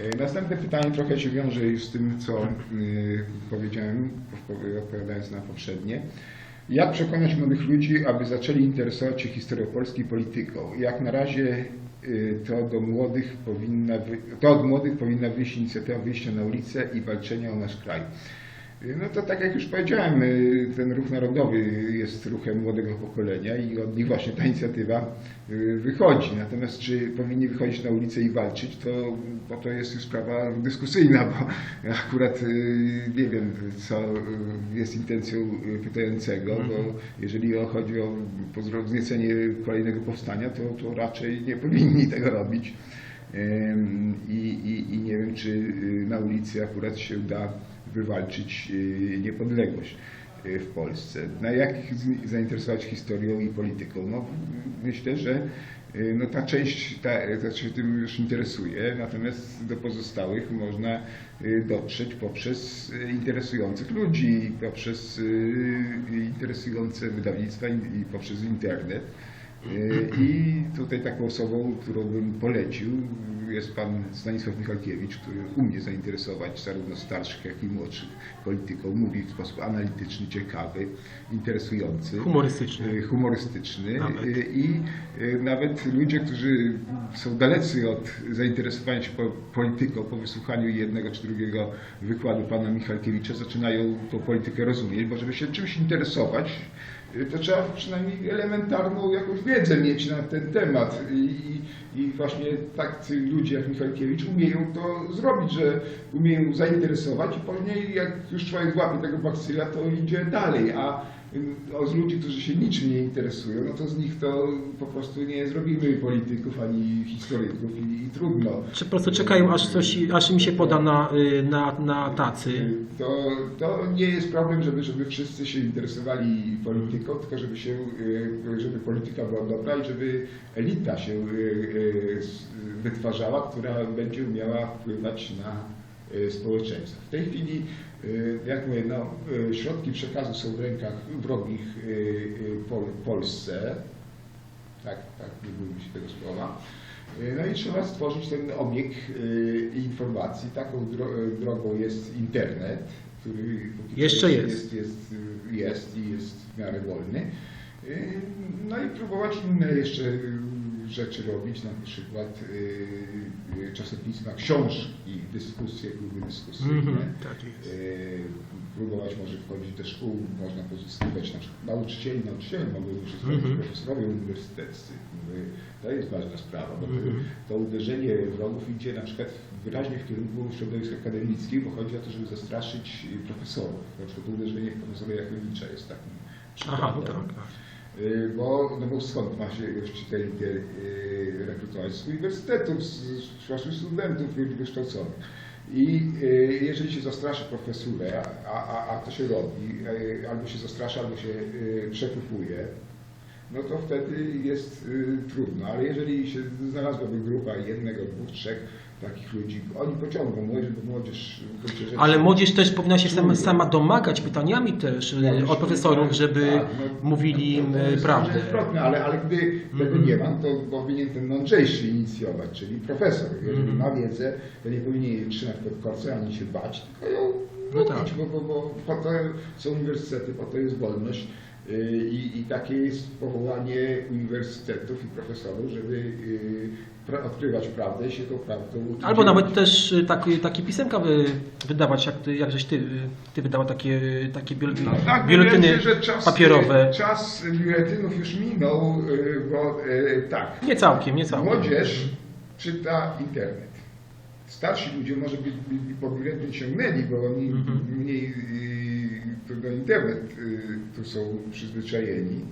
E, Następne pytanie trochę się wiąże już z tym, co y, powiedziałem, odpo- odpowiadając na poprzednie. Jak przekonać młodych ludzi, aby zaczęli interesować się historią Polski i polityką? Jak na razie y, to, do młodych powinna to od młodych powinna wyjść inicjatywa wyjścia na ulicę i walczenia o nasz kraj. No to tak jak już powiedziałem, y, ten ruch narodowy jest ruchem młodego pokolenia i od nich właśnie ta inicjatywa y, wychodzi. Natomiast czy powinni wychodzić na ulicę i walczyć, to, bo to jest już sprawa dyskusyjna, bo akurat y, nie wiem, co jest intencją pytającego, bo jeżeli o- chodzi o wzniecenie kolejnego powstania, to, to raczej nie powinni tego robić. I, i, I nie wiem, czy y, na ulicy akurat się uda wywalczyć y, niepodległość y, w Polsce. Na jak z- zainteresować historią i polityką? No, myślę, że no, ta część ta, ta się tym już interesuje, natomiast do pozostałych można dotrzeć poprzez interesujących ludzi, poprzez interesujące wydawnictwa i poprzez internet. Y, I tutaj taką osobą, którą bym polecił, jest pan Stanisław Michalkiewicz, który umie zainteresować zarówno starszych, jak i młodszych polityką. Mówi w sposób analityczny, ciekawy, interesujący. Humorystyczny. Y, humorystyczny Nawet. Y, i nawet ludzie, którzy są dalecy od zainteresowania się po- polityką po wysłuchaniu jednego czy drugiego wykładu pana Michalkiewicza zaczynają tą politykę rozumieć, bo żeby się czymś interesować, to trzeba przynajmniej elementarną jakąś wiedzę mieć na ten temat. I, i, właśnie tacy ludzie jak Michalkiewicz umieją to zrobić, że umieją zainteresować i później jak już człowiek łapie tego bakcyla, to idzie dalej, a z ludzi, którzy się niczym nie interesują, no to z nich to po prostu nie zrobimy polityków ani historyków i, i trudno. Czy po prostu czekają, aż coś, aż im się poda na, y, na, na tacy? To, to nie jest problem, żeby, żeby wszyscy się interesowali polityką, tylko żeby, się, y, żeby polityka była dobra i żeby elita się y, wytwarzała, która będzie umiała wpływać na y, społeczeństwo. W tej chwili, y, jak mówię, no, y, środki przekazu są w rękach wrogich Pol- Polsce, tak, tak, nie bójmy się tego słowa. No i trzeba stworzyć ten obieg informacji. Taką dro- drogą jest internet, który Jeszcze jest, jest. jest, jest, i jest w miarę wolny. No i próbować inne jeszcze rzeczy robić, na przykład y, y, czasopisma, książki, dyskusje, kluby dyskusyjne. Mhm, tak jest. Y, próbować może wchodzić do szkół, można pozyskiwać na przykład nauczycieli, nauczyciele mogą już zrobić Mhm. profesorowie uniwersyteccy. To jest ważna sprawa, bo to, Mhm. to uderzenie wrogów idzie na przykład wyraźnie w kierunku środowisk akademickich, bo chodzi o to, żeby zastraszyć profesorów. Na przykład uderzenie w profesora Jachowicza jest takim przykładem. Aha, tak. tak. Y, Bo, no bo skąd ma się właściciel y, rekrutować z uniwersytetów, z, właśnie studentów ludzi wykształconych. I y, jeżeli się zastraszy profesurę, a, a, a to się robi, albo się zastrasza, albo się przekupuje, no to wtedy jest trudno. Ale jeżeli się znalazłaby grupa jednego, dwóch, trzech takich ludzi, oni pociągną młodzież, bo młodzież rzeczy... Ale młodzież też powinna się sama, sama domagać pytaniami też Ja od profesorów, że żeby tak, no, mówili im to- jest prawdę. zwrotne, ale, ale gdy tego Mhm. nie ma, to powinien ten mądrzejszy inicjować, czyli profesor. Jeżeli Mhm. ma wiedzę, to nie powinien jej trzymać pod korce, ani się bać, tylko ją No mówić, tak. bo, bo, bo po to są uniwersytety, po to jest wolność. y, I, I takie jest powołanie uniwersytetów i profesorów, żeby y, pra, odkrywać prawdę i się tą prawdą uczyć. Albo nawet też y, taki, takie pisemka wy, wydawać, jak, ty, jak żeś ty, y, ty wydała takie, takie biul, No tak, biuletyny że czas, papierowe. Czas biuletynów już minął, y, bo y, tak, Nie całkiem, nie całkiem. Młodzież czyta internet. Starsi ludzie może by, by, by po biuletyn sięgnęli, bo oni Mhm. mniej y, to do internet y, tu są przyzwyczajeni.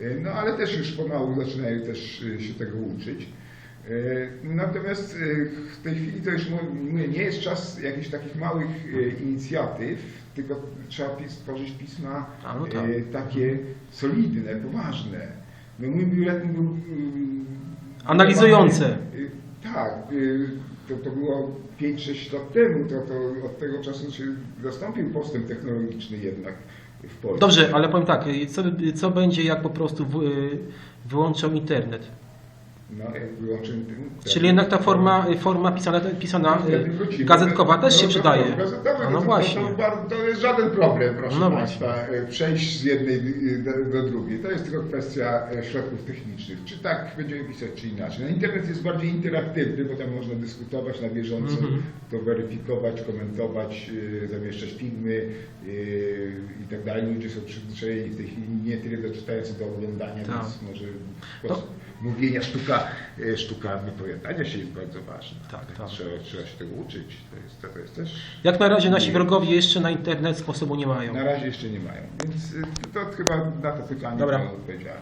Y, No ale też już pomału zaczynają też y, się tego uczyć. Y, Natomiast y, w tej chwili to już mówię, nie jest czas jakichś takich małych y, inicjatyw, tylko trzeba stworzyć pisma no tak. y, takie solidne, poważne. No mój biuletyn był y, Analizujące. Y, Tak, y, to, to było 5-6 lat temu, to, to od tego czasu się zastąpił postęp technologiczny jednak w Polsce. Dobrze, ale powiem tak, co, co będzie jak po prostu w, y, wyłączą internet? No. Czyli jednak ta forma, forma pisana, pisana wrócimy. gazetkowa też się No, przydaje. no, No, to, no to, właśnie. To, to, to jest żaden problem, proszę No Państwa, e, przejść z jednej y, do, do drugiej. To jest tylko kwestia środków technicznych. Czy tak będziemy pisać, czy inaczej. No, internet jest bardziej interaktywny, bo tam można dyskutować na bieżąco, Mhm. to weryfikować, komentować, y, zamieszczać filmy y, i tak dalej. Ludzie są przyzwyczajeni w tej chwili nie tyle do czytania, co do oglądania, Tak. więc może sposób mówienia, sztuka, e, sztuka wypowiadania się jest bardzo ważna. Tak, tak. Trzeba, trzeba się tego uczyć. To jest, to jest też... Jak na razie nasi wrogowie jeszcze na internet sposobu nie mają. Na razie jeszcze nie mają, więc y, to, to chyba na to pytanie Dobra. Odpowiedziałem.